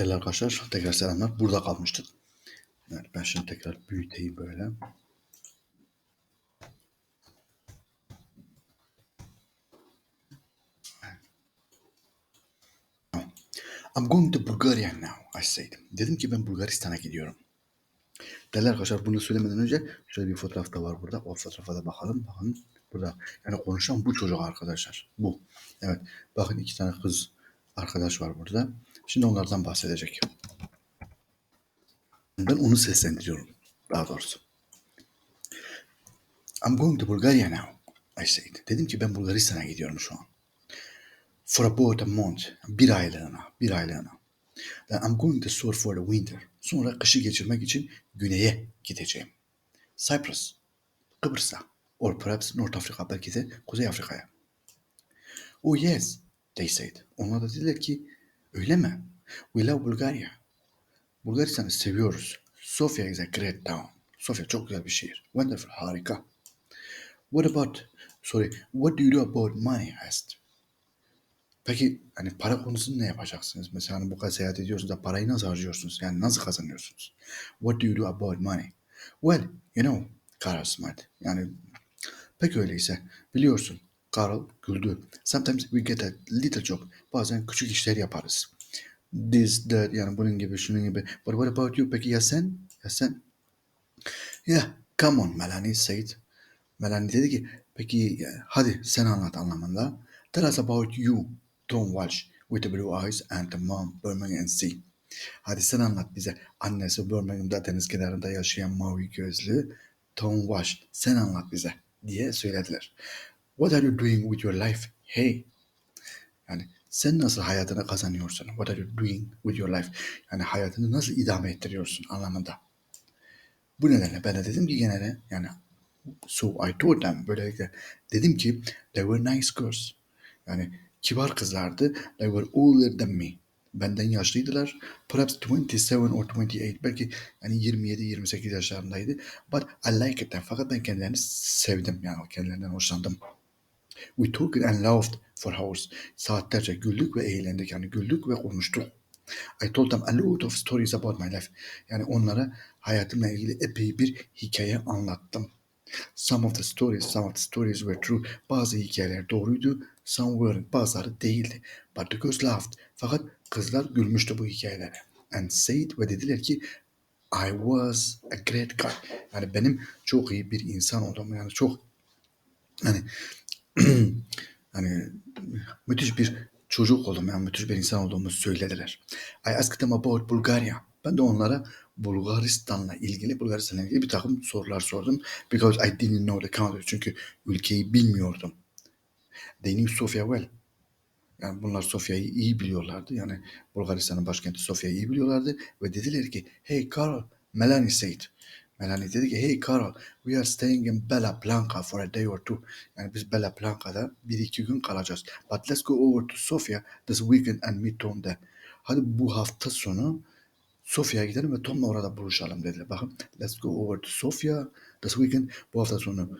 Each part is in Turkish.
değerli arkadaşlar. Tekrar selamlar. Burada kalmıştık. Evet, ben şimdi tekrar büyüteyim böyle. I'm going to Bulgaria now, I said. Dedim ki ben Bulgaristan'a gidiyorum. Değerli arkadaşlar bunu söylemeden önce şöyle bir fotoğraf da var burada. O fotoğrafa da bakalım. Bakın burada. Yani konuşan bu çocuk arkadaşlar. Bu. Evet. Bakın iki tane kız arkadaş var burada. Şimdi onlardan bahsedecek. Ben onu seslendiriyorum. Daha doğrusu. I'm going to Bulgaria now. I said. Dedim ki ben Bulgaristan'a gidiyorum şu an. For about a month. Bir aylığına. Bir aylığına. Then I'm going to surf for the winter. Sonra kışı geçirmek için güneye gideceğim. Cyprus. Kıbrıs'a. Or perhaps North Africa. Belki de Kuzey Afrika'ya. Oh yes. They said. Onlar da dediler ki öyle mi? We love Bulgaria. Bulgaristan'ı seviyoruz. Sofia is a great town. Sofia çok güzel bir şehir. Wonderful, harika. What about, sorry, what do you do about money? I asked. Peki hani para konusunu ne yapacaksınız? Mesela hani bu kadar seyahat ediyorsunuz da parayı nasıl harcıyorsunuz? Yani nasıl kazanıyorsunuz? What do you do about money? Well, you know, Carl smart. Yani pek öyleyse biliyorsun. Carl güldü. Sometimes we get a little job. Bazen küçük işler yaparız. This, that, yani bunun gibi, şunun gibi. But what about you? Peki ya sen? Ya sen? Yeah, come on Melanie said. Melanie dedi ki, peki hadi sen anlat anlamında. Tell us about you, Tom Walsh, with the blue eyes and the mom, Birmingham Sea. Hadi sen anlat bize. Annesi Birmingham'da deniz kenarında yaşayan mavi gözlü Tom Walsh. Sen anlat bize diye söylediler. What are you doing with your life? Hey. Yani sen nasıl hayatını kazanıyorsun? What are you doing with your life? Yani hayatını nasıl idame ettiriyorsun anlamında. Bu nedenle ben de dedim ki genelde yani so I told them böylelikle dedim ki they were nice girls. Yani kibar kızlardı. They were older than me. Benden yaşlıydılar. Perhaps 27 or 28. Belki yani 27-28 yaşlarındaydı. But I like it. Fakat ben kendilerini sevdim. Yani kendilerinden hoşlandım. We talked and laughed for hours. Saatlerce güldük ve eğlendik. Yani güldük ve konuştuk. I told them a lot of stories about my life. Yani onlara hayatımla ilgili epey bir hikaye anlattım. Some of the stories, some of the stories were true. Bazı hikayeler doğruydu, some weren't. Bazıları değildi. But the girls laughed. Fakat kızlar gülmüştü bu hikayelere. And said ve dediler ki I was a great guy. Yani benim çok iyi bir insan olduğumu yani çok hani hani müthiş bir çocuk olduğumu yani müthiş bir insan olduğumu söylediler. I asked them about Bulgaria. Ben de onlara Bulgaristan'la ilgili, Bulgaristan'la ilgili bir takım sorular sordum. Because I didn't know the country. Çünkü ülkeyi bilmiyordum. They knew Sofia well. Yani bunlar Sofya'yı iyi biliyorlardı. Yani Bulgaristan'ın başkenti Sofya'yı iyi biliyorlardı. Ve dediler ki, hey Carl, Melanie said. Melanie dedi ki, hey Carl, we are staying in Bella Blanca for a day or two. Yani biz Bella Blanca'da bir iki gün kalacağız. But let's go over to Sofia this weekend and meet Tom there. Hadi bu hafta sonu Sofya'ya gidelim ve Tom'la orada buluşalım dediler. Bakın, let's go over to Sofia this weekend. Bu hafta sonu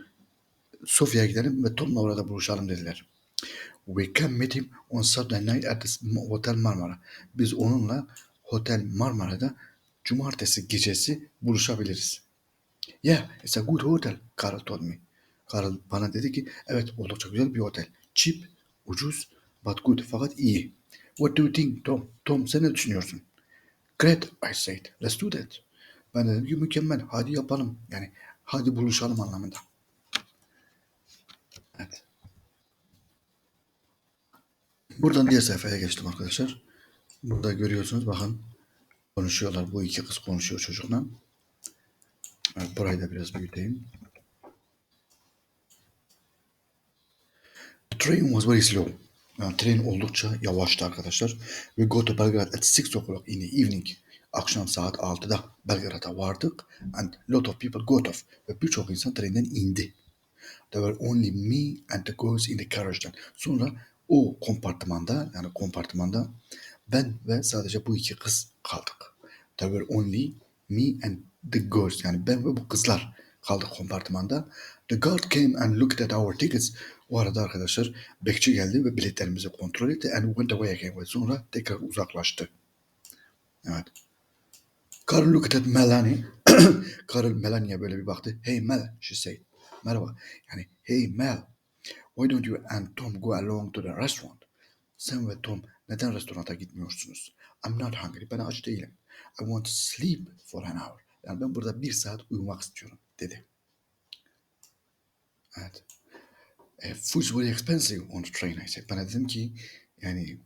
Sofya'ya gidelim ve Tom'la orada buluşalım dediler. We can meet him on Saturday night at the Hotel Marmara. Biz onunla Hotel Marmara'da cumartesi gecesi buluşabiliriz. Yeah, it's a good hotel, Carl told me. Carl bana dedi ki, evet oldukça güzel bir otel. Cheap, ucuz, but good, fakat iyi. What do you think, Tom? Tom sen ne düşünüyorsun? Great, I said. Let's do that. Ben de dedim ki mükemmel, hadi yapalım. Yani hadi buluşalım anlamında. Evet. Buradan diğer sayfaya geçtim arkadaşlar. Burada görüyorsunuz bakın konuşuyorlar. Bu iki kız konuşuyor çocukla. Evet, burayı da biraz büyüteyim. Train was very slow. Yani tren oldukça yavaştı arkadaşlar. We go to Belgrade at 6 o'clock in the evening. Akşam saat 6'da Belgrad'a vardık. And lot of people got off. Ve birçok insan trenden indi. There were only me and the girls in the carriage'den. Sonra o kompartımanda yani kompartımanda ben ve sadece bu iki kız kaldık. There were only me and the girls yani ben ve bu kızlar kaldık kompartımanda. The guard came and looked at our tickets. O arada arkadaşlar bekçi geldi ve biletlerimizi kontrol etti and went away again. Ve sonra tekrar uzaklaştı. Evet. Carl looked at Melanie. Carl Melanie'ye böyle bir baktı. Hey Mel, she said. Merhaba. Yani hey Mel, why don't you and Tom go along to the restaurant? Sen ve Tom neden restoranta gitmiyorsunuz? I'm not hungry. Ben aç değilim. I want to sleep for an hour. Yani ben burada bir saat uyumak istiyorum dedi. Evet. E, food's very expensive on the train I said. De dedim ki yani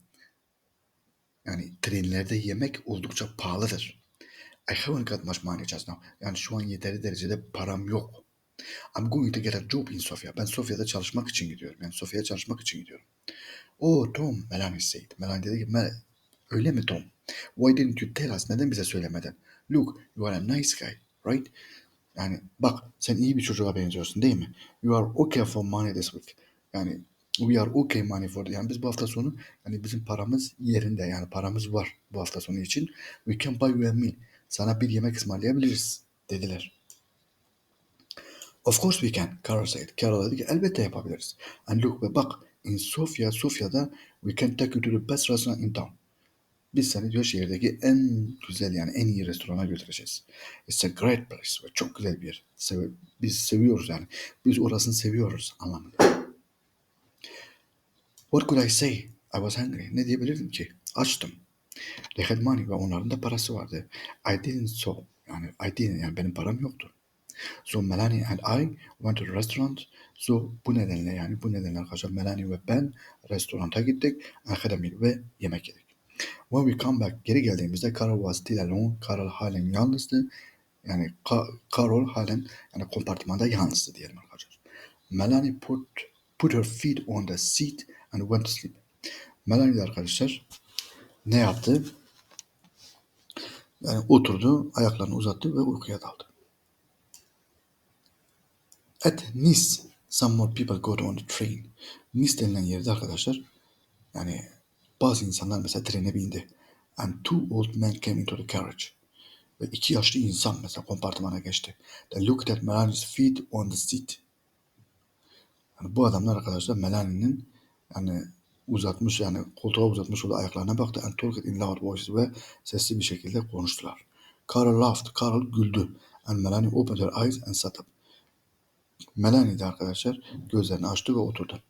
yani trenlerde yemek oldukça pahalıdır. I haven't got much money just now. Yani şu an yeteri derecede param yok. I'm going to get a job in Sofia. Ben Sofya'da çalışmak için gidiyorum. Yani Sofya'ya çalışmak için gidiyorum. Oh Tom, Melanie said. Melanie dedi ki, öyle mi Tom? Why didn't you tell us? Neden bize söylemeden? Look, you are a nice guy, right? Yani bak, sen iyi bir çocuğa benziyorsun değil mi? You are okay for money this week. Yani we are okay money for yani biz bu hafta sonu yani bizim paramız yerinde yani paramız var bu hafta sonu için. We can buy you a meal. Sana bir yemek ısmarlayabiliriz dediler. Of course we can, Carol said. Carol dedi ki elbette yapabiliriz. And look ve bak in Sofia, Sofya'da we can take you to the best restaurant in town. Biz seni diyor şehirdeki en güzel yani en iyi restorana götüreceğiz. It's a great place ve çok güzel bir yer. Sev- biz seviyoruz yani. Biz orasını seviyoruz anlamında. What could I say? I was hungry. Ne diyebilirdim ki? Açtım. They had money ve onların da parası vardı. I didn't so. Yani I didn't yani benim param yoktu. So Melanie and I went to the restaurant. So bu nedenle yani bu nedenle arkadaşlar Melanie ve ben restoranta gittik. And had a meal ve yemek yedik. When we come back geri geldiğimizde Carol was still alone. Carol halen yalnızdı. Yani Ka- Carol halen yani kompartmanda yalnızdı diyelim arkadaşlar. Melanie put put her feet on the seat and went to sleep. Melanie arkadaşlar ne yaptı? Yani oturdu, ayaklarını uzattı ve uykuya daldı. At Nice, some more people got on the train. Nice denilen yerde arkadaşlar yani bazı insanlar mesela trene bindi. And two old men came into the carriage. Ve iki yaşlı insan mesela kompartmana geçti. They looked at Melanie's feet on the seat. Yani bu adamlar arkadaşlar Melanie'nin yani uzatmış yani koltuğa uzatmış olduğu ayaklarına baktı and talked in loud voices ve sesli bir şekilde konuştular. Carol laughed. Carol güldü. And Melanie opened her eyes and sat up. Melanie de arkadaşlar gözlerini açtı ve oturdu.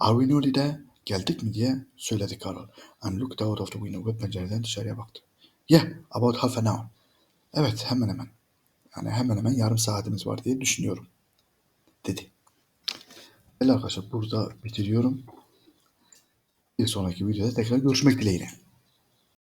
Are we nearly there? Geldik mi diye söyledi Carol. And looked out of the window ve pencereden dışarıya baktı. Yeah, about half an hour. Evet, hemen hemen. Yani hemen hemen yarım saatimiz var diye düşünüyorum. Dedi. Evet arkadaşlar burada bitiriyorum. Bir sonraki videoda tekrar görüşmek dileğiyle.